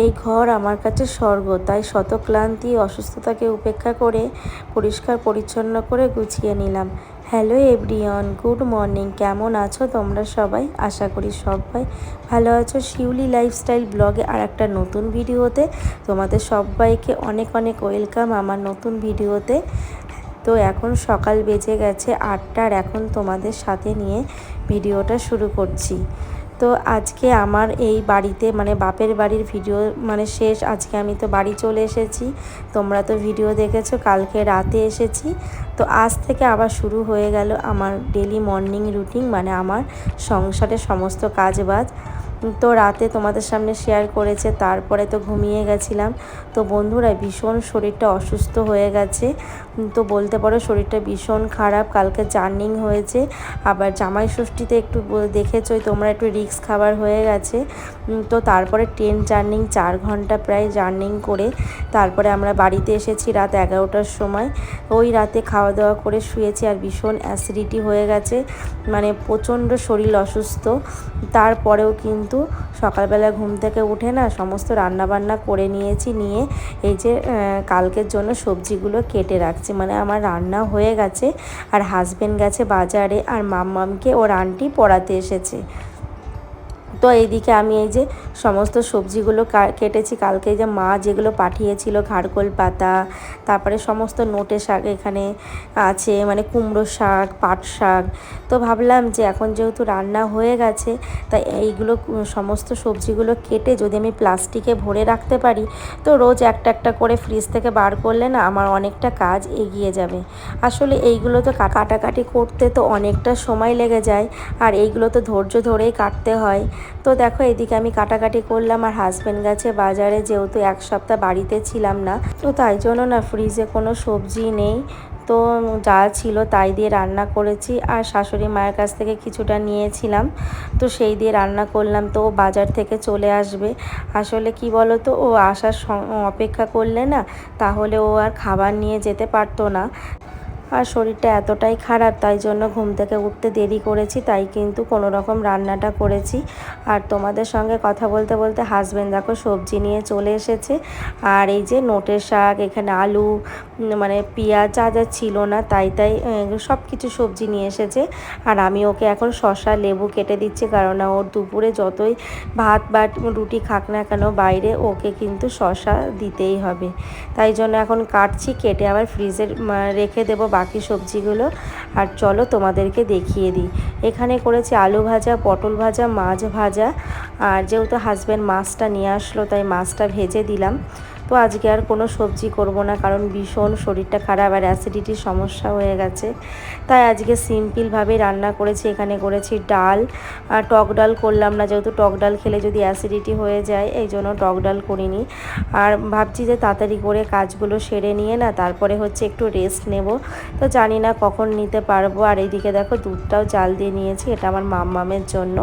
এই ঘর আমার কাছে স্বর্গ, তাই শত ক্লান্তি অসুস্থতাকে উপেক্ষা করে পরিষ্কার পরিচ্ছন্ন করে গুছিয়ে নিলাম। হ্যালো এভরিওয়ান, গুড মর্নিং, কেমন আছো তোমরা সবাই? আশা করি সবাই ভালো আছো। শিউলি লাইফস্টাইল ব্লগে আর একটা নতুন ভিডিওতে তোমাদের সবাইকে অনেক অনেক ওয়েলকাম আমার নতুন ভিডিওতে। তো এখন সকাল বেজে গেছে আটটার, এখন তোমাদের সাথে নিয়ে ভিডিওটা শুরু করছি। তো আজকে আমার এই বাড়িতে মানে বাপের বাড়ির ভিডিও মানে শেষ। আজকে আমি তো বাড়ি চলে এসেছি। তোমরা তো ভিডিও দেখেছ, কালকে রাতে এসেছি। তো আজ থেকে আবার শুরু হয়ে গেল আমার ডেলি মর্নিং রুটিন মানে আমার সংসারের সমস্ত কাজ বাজ তো রাতে তোমাদের সামনে শেয়ার করেছে, তারপরে তো ঘুমিয়ে গেছিলাম। তো বন্ধুরা, ভীষণ শরীরটা অসুস্থ হয়ে গেছে। তো বলতে পারো শরীরটা ভীষণ খারাপ। কালকে জার্নিং হয়েছে। আবার জামাই ষষ্ঠীতে একটু দেখেছোই তোমরা একটু রিক্স খাবার হয়ে গেছে। তো তারপরে ট্রেন জার্নিং, চার ঘণ্টা প্রায় জার্নিং করে তারপরে আমরা বাড়িতে এসেছি রাত এগারোটার সময়। ওই রাতে খাওয়া দাওয়া করে শুয়েছি আর ভীষণ অ্যাসিডিটি হয়ে গেছে। মানে প্রচণ্ড শরীর অসুস্থ। তারপরেও কিন্তু সকালবেলা ঘুম থেকে উঠে না সমস্ত রান্নাবান্না করে নিয়েছি, নিয়ে এই যে কালকের জন্য সবজিগুলো কেটে রাখছি। মানে আমার রান্না হয়ে গেছে আর হাজবেন্ড গেছে বাজারে আর মাম মামকে ওর আন্টি পড়াতে এসেছে। তো এইদিকে আমি এই যে সমস্ত সবজিগুলো কেটেছি। কালকে যে মা যেগুলো পাঠিয়েছিল ঘাড়কোল পাতা, তারপরে সমস্ত নোটে শাক এখানে আছে মানে কুমড়ো শাক, পাট শাক। তো ভাবলাম যে এখন যেহেতু রান্না হয়ে গেছে, তাই এইগুলো সমস্ত সবজিগুলো কেটে যদি আমি প্লাস্টিকে ভরে রাখতে পারি, তো রোজ একটা একটা করে ফ্রিজ থেকে বার করলে না আমার অনেকটা কাজ এগিয়ে যাবে। আসলে এইগুলো তো কাটাকাটি করতে তো অনেকটা সময় লেগে যায়, আর এইগুলো তো ধৈর্য ধরেই কাটতে হয়। তো দেখো, এদিকে আমি কাটাকাটি করলাম আর হাজব্যান্ড গেছে বাজারে, যেহেতু এক সপ্তাহ বাড়িতে ছিলাম না, তো তাই জন্য না ফ্রিজে কোনো সবজি নেই। তো যা ছিল তাই দিয়ে রান্না করেছি আর শাশুড়ি মায়ের কাছ থেকে কিছুটা নিয়েছিলাম। তো সেই দিয়ে রান্না করলাম, তো বাজার থেকে চলে আসবে। আসলে কি বলো তো ও আসার অপেক্ষা করলে না, তাহলে ও আর খাবার নিয়ে যেতে পারতো না। আর শরীরটা এতটাই খারাপ, তাই জন্য ঘুম থেকে উঠতে দেরি করেছি, তাই কিন্তু কোনো রকম রান্নাটা করেছি। আর তোমাদের সঙ্গে কথা বলতে বলতে হাজব্যান্ড দেখো সবজি নিয়ে চলে এসেছে। আর এই যে নোটের শাক, এখানে আলু মানে পেঁয়াজ যা যা ছিল না, তাই তাই সব কিছু সবজি নিয়ে এসেছে। আর আমি ওকে এখন শশা লেবু কেটে দিচ্ছি, কারণ ওর দুপুরে যতই ভাত বা রুটি খাক না কেন, বাইরে ওকে কিন্তু শশা দিতেই হবে। তাই জন্য এখন কাটছি, কেটে আবার ফ্রিজে রেখে দেবো বাকি সবজিগুলো। আর চলো তোমাদেরকে দেখিয়ে দিই। এখানে করেছি আলু ভাজা, পটল ভাজা, মাছ ভাজা। আর যেহেতু হাজব্যান্ড মাছটা নিয়ে আসলো, তাই মাছটা ভেজে দিলাম। তো আজকে আর কোনো সবজি করব না, কারণ ভীষণ শরীরটা খারাপ আর অ্যাসিডিটির সমস্যা হয়ে গেছে। তাই আজকে সিম্পলভাবে রান্না করেছি, এখানে করেছি ডাল। আর টক ডাল করলাম না, যেহেতু টক ডাল খেলে যদি অ্যাসিডিটি হয়ে যায়, এই জন্য টক ডাল করিনি। আর ভাবছি যে তাড়াতাড়ি করে কাজগুলো সেরে নিয়ে না, তারপরে হচ্ছে একটু রেস্ট নেব। তো জানি না কখন নিতে পারব, আর এইদিকে দেখো দুধটাও জাল দিয়ে নিয়েছি, এটা আমার মামের জন্য।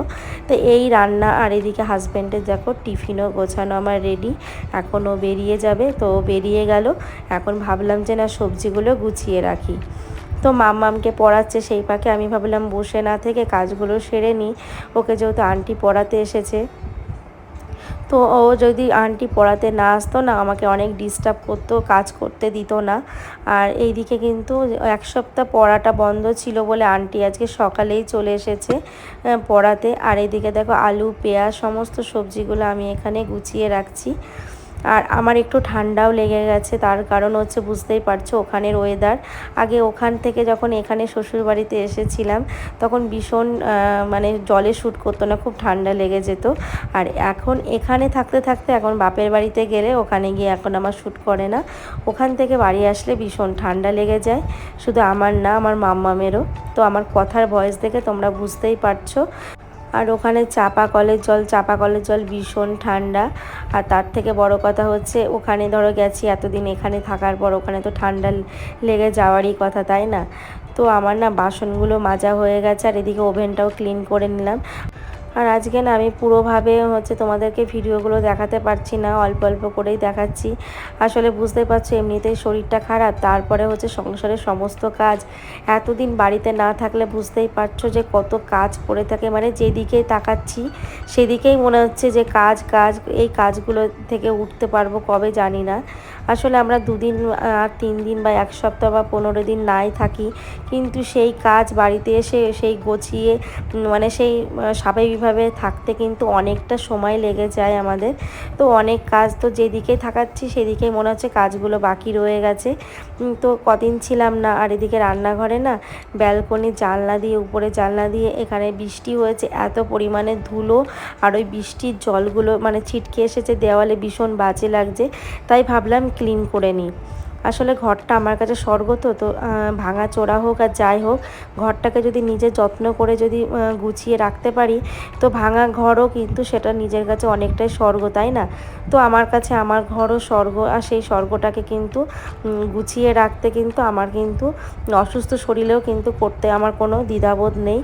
তো এই রান্না, আর এদিকে হাজব্যান্ডের দেখো টিফিনও গোছানো আমার রেডি এখনও বেরিয়ে যাবে তো বেরিয়ে গেল। এখন ভাবলাম যে না, সবজিগুলো গুছিয়ে রাখি। তো মাম্মামকে পড়াচ্ছে সেই পাকে আমি ভাবলাম বসে না থেকে কাজগুলো সেরে নিই। ওকে যেহেতু আন্টি পড়াতে এসেছে। তো ও যদি আন্টি পড়াতে না আসতো না, আমাকে অনেক ডিস্টার্ব করতো, কাজ করতে দিত না। আর এইদিকে কিন্তু এক সপ্তাহ পড়াটা বন্ধ ছিল বলে আন্টি আজকে সকালেই চলে এসেছে পড়াতে। আর এইদিকে দেখো আলু, পেঁয়াজ, সমস্ত সবজিগুলো আমি এখানে গুছিয়ে রাখছি। আর আমার একটু ঠান্ডাও লেগে গেছে, তার কারণ হচ্ছে বুঝতেই পারছ ওখানের ওয়েদার আগে ওখান থেকে যখন এখানে শ্বশুরবাড়িতে এসেছিলাম, তখন ভীষণ মানে জলে শ্যুট করতো না, খুব ঠান্ডা লেগে যেত। আর এখন এখানে থাকতে থাকতে এখন বাপের বাড়িতে গেলে ওখানে গিয়ে এখন আমার শ্যুট করে না। ওখান থেকে বাড়ি আসলে ভীষণ ঠান্ডা লেগে যায়, শুধু আমার না, আমার মাম্মামেরও। তো আমার কথার ভয়েস দেখে তোমরা বুঝতেই পারছ। আর ওখানে চাপা কলের জল, চাপা কলের জল ভীষণ ঠান্ডা। আর তার থেকে বড় কথা হচ্ছে, ওখানে ধরো গেছি এতদিন এখানে থাকার পর, ওখানে তো ঠান্ডা লেগে যাওয়ারই কথা, তাই না? তো আমার না বাসনগুলো মাজা হয়ে গেছে, আর এদিকে ওভেনটাও ক্লিন করে নিলাম। আর আজকে না আমি পুরোভাবে হচ্ছে তোমাদেরকে ভিডিওগুলো দেখাতে পারছি না, অল্প অল্প করেই দেখাচ্ছি। আসলে বুঝতেই পারছ, এমনিতেই শরীরটা খারাপ, তারপরে হচ্ছে সংসারের সমস্ত কাজ। এতদিন বাড়িতে না থাকলে বুঝতেই পারছ যে কত কাজ পড়ে থাকে মানে যেদিকেই তাকাচ্ছি, সেদিকেই মনে হচ্ছে যে কাজ কাজ, এই কাজগুলো থেকে উঠতে পারব কবে জানি না। আসলে আমরা দুদিন আর তিন দিন বা এক সপ্তাহ বা পনেরো দিন নাই থাকি। কিন্তু সেই কাজ বাড়িতে এসে সেই গোছিয়ে মানে সেই স্বাভাবিকভাবে থাকতে কিন্তু অনেকটা সময় লেগে যায় আমাদের। তো অনেক কাজ তো যেদিকে থাকাচ্ছি সেদিকেই মনে হচ্ছে কাজগুলো বাকি রয়ে গেছে। তো কদিন ছিলাম না, আর এদিকে রান্নাঘরে না ব্যালকনি জানলা দিয়ে, উপরে জানলা দিয়ে এখানে বৃষ্টি হয়েছে, এত পরিমাণে ধুলো আর ওই বৃষ্টির জলগুলো মানে ছিটকে এসেছে, দেওয়ালে ভীষণ বাজে লাগছে। তাই ভাবলাম ক্লিন করে নিই। আসলে ঘরটা আমার কাছে স্বর্গ তো তো ভাঙা চোরা হোক আর যাই হোক, ঘরটাকে যদি নিজে যত্ন করে যদি গুছিয়ে রাখতে পারি, তো ভাঙা ঘরও কিন্তু সেটা নিজের কাছে অনেকটাই স্বর্গ, তাই না? তো আমার কাছে আমার ঘরও স্বর্গ আর সেই স্বর্গটাকে কিন্তু গুছিয়ে রাখতে কিন্তু আমার কিন্তু অসুস্থ শরীরেও কিন্তু করতে আমার কোনো দ্বিধাবোধ নেই।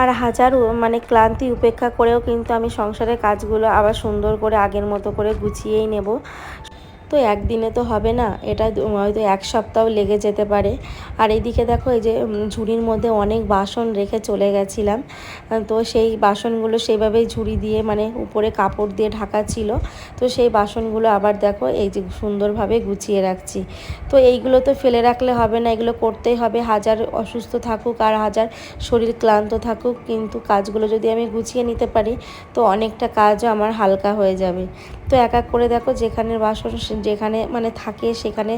আর হাজার মানে ক্লান্তি উপেক্ষা করেও কিন্তু আমি সংসারের কাজগুলো আবার সুন্দর করে আগের মতো করে গুছিয়েই নেব। তো একদিনে তো হবে না, এটা হয়তো এক সপ্তাহ লেগে যেতে পারে। আর এদিকে দেখো এই যে ঝুড়ির মধ্যে অনেক বাসন রেখে চলে গেছিলাম। তো সেই বাসনগুলো সেইভাবেই ঝুড়ি দিয়ে মানে উপরে কাপড় দিয়ে ঢাকা ছিল। তো সেই বাসনগুলো আবার দেখো এই যে সুন্দরভাবে গুছিয়ে রাখছি। তো এইগুলো তো ফেলে রাখলে হবে না, এগুলো করতেই হবে। হাজার অসুস্থ থাকুক আর হাজার শরীর ক্লান্ত থাকুক, কিন্তু কাজগুলো যদি আমি গুছিয়ে নিতে পারি, তো অনেকটা কাজও আমার হালকা হয়ে যাবে। তো এক এক করে দেখো যেখানে বাসন যেখানে মানে থাকে সেখানে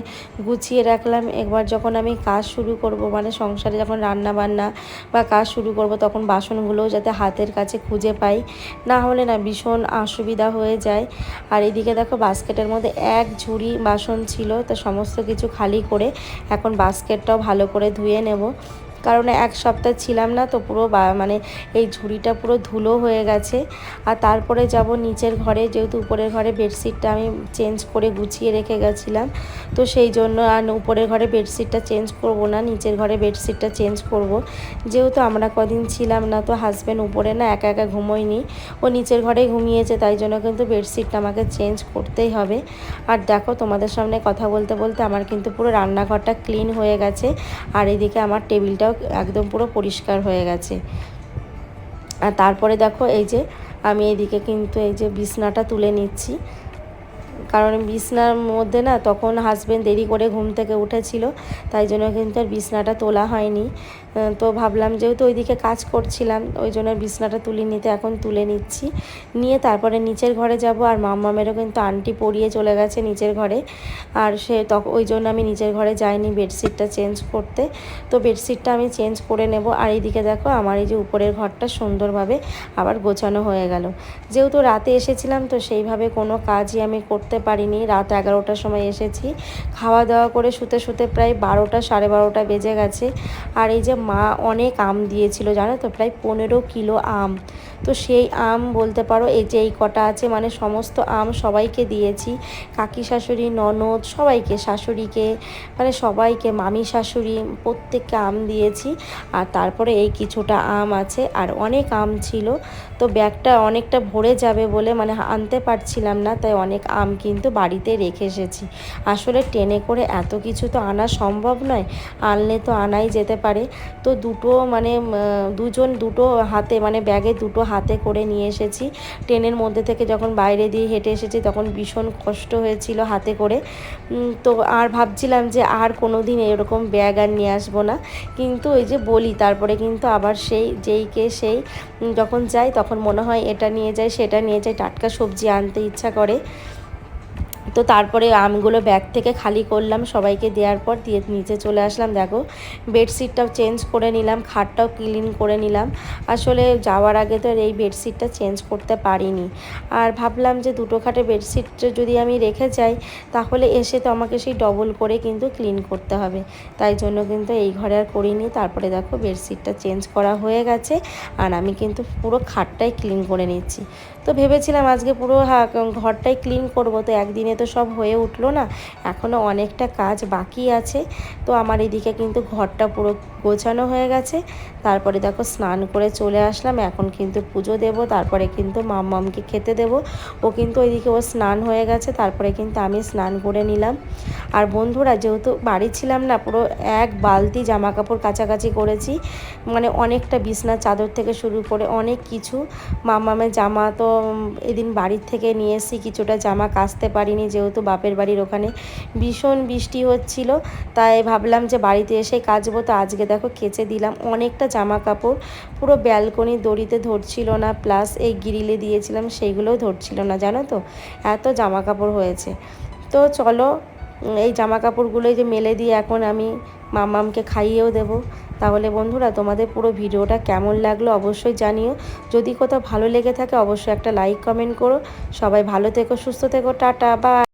গুছিয়ে রাখলাম। একবার যখন আমি কাজ শুরু করব মানে সংসারে যখন রান্না বান্না বা কাজ শুরু করব, তখন বাসনগুলোও যাতে হাতের কাছে খুঁজে পাই। না হলে না ভীষণ অসুবিধা হয়ে যায়। আর এদিকে দেখো বাস্কেটের মধ্যে এক ঝুড়ি বাসন ছিল, তো সমস্ত কিছু খালি করে এখন বাস্কেটটাও ভালো করে ধুয়ে নেব। কারণ এক সপ্তাহ ছিলাম না তো পুরো মানে এই ঝুড়িটা পুরো ধুলো হয়ে গেছে। আর তারপরে যাব নিচের ঘরে, যেহেতু উপরের ঘরে বেডশিটটা আমি চেঞ্জ করে গুছিয়ে রেখে গেছিলাম। তো সেই জন্য আর উপরের ঘরে বেডশিটটা চেঞ্জ করব না, নিচের ঘরে বেডশিটটা চেঞ্জ করব। যেহেতু আমরা কদিন ছিলাম না তো হাজব্যান্ড উপরে না একা একা ঘুমোয়নি, ও নিচের ঘরেই ঘুমিয়েছে, তাই জন্য কিন্তু বেডশিটটা আমাকে চেঞ্জ করতেই হবে। আর দেখো তোমাদের সামনে কথা বলতে বলতে আমার কিন্তু পুরো রান্নাঘরটা ক্লিন হয়ে গেছে। আর এদিকে আমার টেবিলটা একদম পুরো পরিষ্কার হয়ে গেছে। আর তারপরে দেখো এই যে আমি এদিকে কিন্তু এই যে বিছনাটা তুলে নিচ্ছি। কারণ বিছনার মধ্যে না তখন হাজব্যান্ড দেরি করে ঘুম থেকে উঠেছিল, তাই জন্য কিন্তু আর বিছনাটা তোলা হয়নি। তো ভাবলাম যেহেতু ওইদিকে কাজ করছিলাম, ওই জন্য বিছনাটা তুলে নিতে এখন তুলে নিচ্ছি। নিয়ে তারপরে নিচের ঘরে যাব, আর মাম্মামেরও কিন্তু আন্টি পরিয়ে চলে গেছে নিচের ঘরে। আর সে তখন ওই জন্য আমি নিচের ঘরে যাইনি বেডশিটটা চেঞ্জ করতে। তো বেডশিটটা আমি চেঞ্জ করে নেব, আর এইদিকে দেখো আমার এই যে উপরের ঘরটা সুন্দরভাবে আবার গোছানো হয়ে গেল। যেহেতু রাতে এসেছিলাম, তো সেইভাবে কোনো কাজই আমি করতে পারিনি। রাত এগারোটার সময় এসেছি। খাওয়া দাওয়া করে শুতে শুতে প্রায় বারোটা, সাড়ে বারোটা বেজে গেছে। আর এই যে মা অনেক আম দিয়েছিল জানো তো? প্রায় পনেরো কিলো আম। তো সেই আম বলতে পারো, এই যে এই কটা আছে মানে সমস্ত আম সবাইকে দিয়েছি। কাকি শাশুড়ি, ননদ, সবাইকে, শাশুড়িকে মানে সবাইকে, মামি শাশুড়ি, প্রত্যেককে আম দিয়েছি। আর তারপরে এই কিছুটা আম আছে, আর অনেক আম ছিল। তো ব্যাগটা অনেকটা ভরে যাবে বলে মানে আনতে পারছিলাম না, তাই অনেক আম কিন্তু বাড়িতে রেখে এসেছি। আসলে ট্রেনে করে এত কিছু তো আনা সম্ভব নয়, আনলে তো আনাই যেতে পারে। তো দুটো মানে দুজন দুটো হাতে মানে ব্যাগে দুটো হাতে করে নিয়ে এসেছি। ট্রেনের মধ্যে থেকে যখন বাইরে দিয়ে হেঁটে এসেছি তখন ভীষণ কষ্ট হয়েছিল হাতে করে। তো আর ভাবছিলাম যে আর কোনো দিন এরকম ব্যাগ আর নিয়ে আসব না। কিন্তু ওই যে বলি, তারপরে কিন্তু আবার সেই যেইকে সেই যখন যাই তখন মনে হয় এটা নিয়ে যাই, সেটা নিয়ে যাই, টাটকা সবজি আনতে ইচ্ছা করে। তো তারপরে আমগুলো ব্যাগ থেকে খালি করলাম, সবাইকে দেওয়ার পর দিয়ে নিচে চলে আসলাম। দেখো বেডশিটটাও চেঞ্জ করে নিলাম, খাটটাও ক্লিন করে নিলাম। আসলে যাওয়ার আগে তো এই বেডশিটটা চেঞ্জ করতে পারিনি। আর ভাবলাম যে দুটো খাটে বেডশিট যদি আমি রেখে যাই, তাহলে এসে তো আমাকে সেই ডবল করে কিন্তু ক্লিন করতে হবে। তাই জন্য কিন্তু এই ঘরে আর করিনি। তারপরে দেখো বেডশিটটা চেঞ্জ করা হয়ে গেছে আর আমি কিন্তু পুরো খাটটাই ক্লিন করে নিচ্ছি। তো ভেবেছিলাম আজকে পুরো ঘরটাই ক্লিন করব। তো একদিনে তো সব হয়ে উঠল না। এখনও অনেকটা কাজ বাকি আছে। তো আমার এদিকে কিন্তু ঘরটা পুরো গোছানো হয়ে গেছে। তারপরে দেখো স্নান করে চলে আসলাম। এখন কিন্তু পুজো দেব। তারপরে কিন্তু মাম্মামকে খেতে দেব। ও কিন্তু ওইদিকে ও স্নান হয়ে গেছে। তারপরে কিন্তু আমি স্নান করে নিলাম। আর বন্ধুরা, যেহেতু বাড়ি ছিলাম না, পুরো এক বালতি জামা কাপড় কাছাকাছি করেছি। মানে অনেকটা বিছনার চাদর থেকে শুরু করে অনেক কিছু। মামামের জামা তো এদিন বাড়ির থেকে নিয়ে এসেছি। কিছুটা জামা কাচতে পারিনি যেহেতু বাপের বাড়ির ওখানে ভীষণ বৃষ্টি হচ্ছিল, তাই ভাবলাম যে বাড়িতে এসে কাচবো। তো আজকে দেখো কেচে দিলাম অনেকটা জামা কাপড়, পুরো ব্যালকনি দড়িতে ধরছিল না প্লাস এই গ্রিলে দিয়েছিলাম সেইগুলোও ধরছিল না, জানো তো? এত জামা কাপড় হয়েছে। তো চলো, এই জামা কাপড়গুলোই যে মেলে দিয়ে এখন আমি মামামকে খাইয়েও দেবো। তাহলে বন্ধুরা, তোমাদের পুরো ভিডিওটা কেমন লাগল অবশ্যই জানিও। যদি কোথাও ভালো লেগে থাকে, অবশ্যই একটা লাইক কমেন্ট করো। সবাই ভালো থেকো, সুস্থ থেকো, টাটা বা